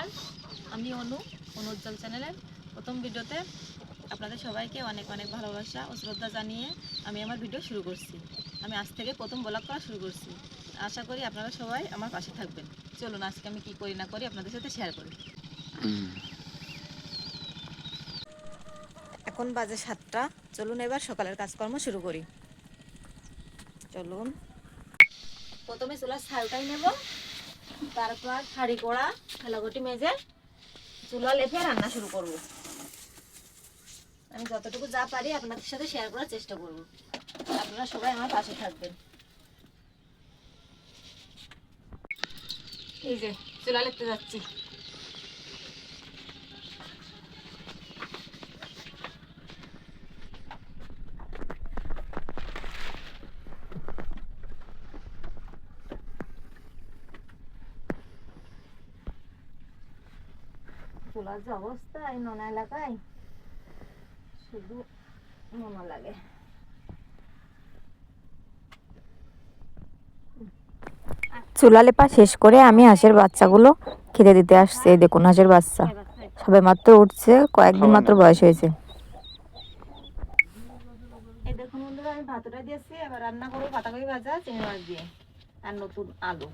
নমস্কার, আমি অনু, অনুজ্জ্বল চ্যানেলের প্রথম ভিডিওতে আপনাদের সবাইকে অনেক অনেক ভালোবাসা ও শ্রদ্ধা জানিয়ে আমি আমার ভিডিও শুরু করছি। আমি আজ থেকে প্রথম ব্লগ করা শুরু করছি। আশা করি আপনারা সবাই আমার পাশে থাকবেন। চলুন, আজকে আমি কি করি না করি আপনাদের সাথে শেয়ার করি। এখন বাজে সাতটা। চলুন এবার সকালের কাজকর্ম শুরু করি। চলুন। প্রথমে চুলার ছালটাই নেব। তারপর শাড়ি কড়া খেলাগটি মেজে চুলা লেপে রান্না শুরু করব। আমি যতটুকু যা পারি আপনাদের সাথে শেয়ার করার চেষ্টা করব। আপনারা সবাই আমার পাশে থাকবেন। এই যে, চুলা লেপতে যাচ্ছি। চুলার যে অবস্থা এই নোনা এলাকায়। শুধু নোনা লাগে। চুলা লেপা শেষ করে আমি হাঁসের বাচ্চাগুলো খেতে দিতে আসছে। দেখুন হাঁসের বাচ্চা। সবে মাত্র উঠছে কয়েকদিন মাত্র। বয়স হয়েছে। এই দেখুন বন্ধুরা আমি ভাতটা দিয়েছি এবার রান্না করব পাতাকপি ভাজা চিংড়ি মাছ দিয়ে আর নতুন আলু।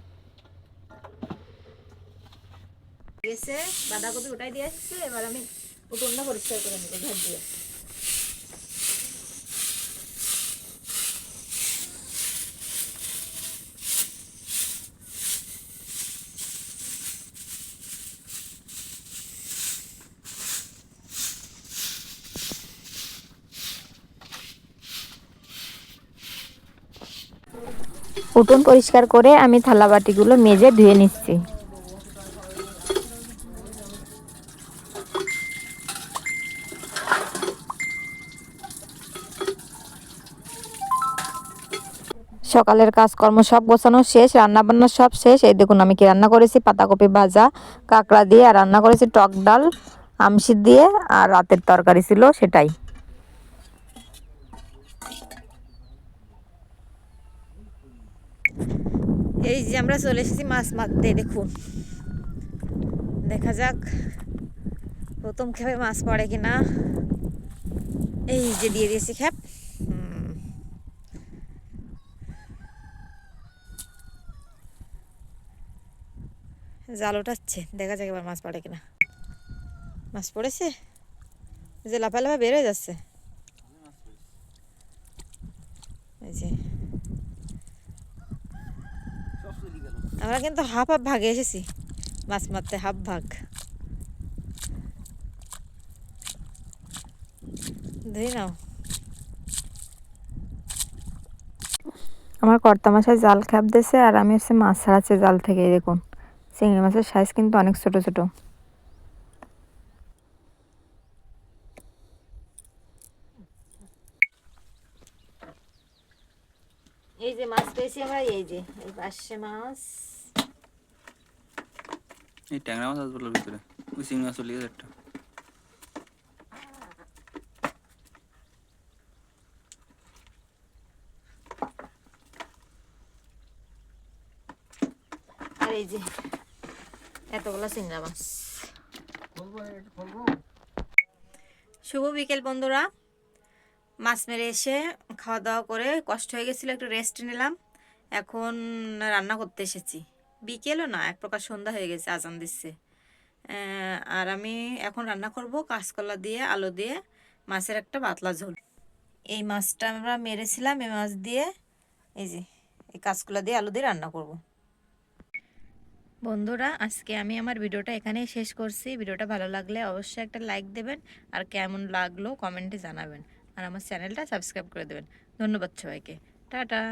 দিয়েছে বাঁধাকপি ওটাই দিয়ে আসছে, এবার আমি উঠোনটা পরিষ্কার করে নেব ঘর দিয়ে। উঠোন পরিষ্কার করে আমি থালা বাটিগুলো মেজে ধুয়ে নিচ্ছি। সকালের কাজকর্ম সব গোছানো শেষ রান্না বান্না সব শেষ। এই দেখুন আমি কি রান্না করেছি? পাতাকপি ভাজা, কাঁকড়া দিয়ে, আর রান্না করেছি টক ডাল আমসি দিয়ে, আর রাতের তরকারি ছিল সেটাই। এই যে আমরা চলে এসেছি মাছ মারতে, দেখুন। দেখা যাক প্রথম খেপে মাছ পড়ে কিনা। এই যে দিয়ে দিয়েছি খেপ জাল ওঠাচ্ছে, দেখা যাক এবার মাছ পড়ে কিনা। মাছ পড়েছে? যে লাফা লাফা বের হয়ে যাচ্ছে। যে। আমরা কিন্তু হাফ হাফ ভাগে এসেছি। মাছ মারতে হাফ ভাগ। ধরে নাও। আমার কর্তা মাছের জাল খ্যাপ দিয়েছে আর আমি হচ্ছে মাছ ছাড়াচ্ছি জাল থেকে দেখুন। চিংড়ি মাছের সাইজ কিন্তু অনেক ছোট ছোট। এই যে মাছ পেয়েছি আমরা এই যে এই পাশে মাছ। এই ট্যাংরা মাছ আসবে ভিতরে। ওই চিংড়ি মাছ চলে গেছে একটা। আর এই যে এতগুলো চিংড়া মাছ শুভ বিকেল বন্ধুরা। মাছ মেরে এসে খাওয়া দাওয়া করে কষ্ট হয়ে গেছিল একটু রেস্ট নিলাম। এখন রান্না করতে এসেছি। বিকেলও না এক প্রকার সন্ধ্যা হয়ে গেছে আজান দিচ্ছে। আর আমি এখন রান্না করব কাঁচকলা দিয়ে আলু দিয়ে মাছের একটা পাতলা ঝোল। এই মাছটা আমরা মেরেছিলাম এই মাছ দিয়ে এই যে এই কাঁচকলা দিয়ে আলু দিয়ে রান্না করব। বন্ধুরা, আজকে আমি আমার ভিডিওটা এখানেই শেষ করছি। ভিডিওটা ভালো লাগলে অবশ্যই একটা লাইক দেবেন আর কেমন লাগল কমেন্টে জানাবেন। আর আমার চ্যানেলটা সাবস্ক্রাইব করে দেবেন। ধন্যবাদ সবাইকে। টাটা!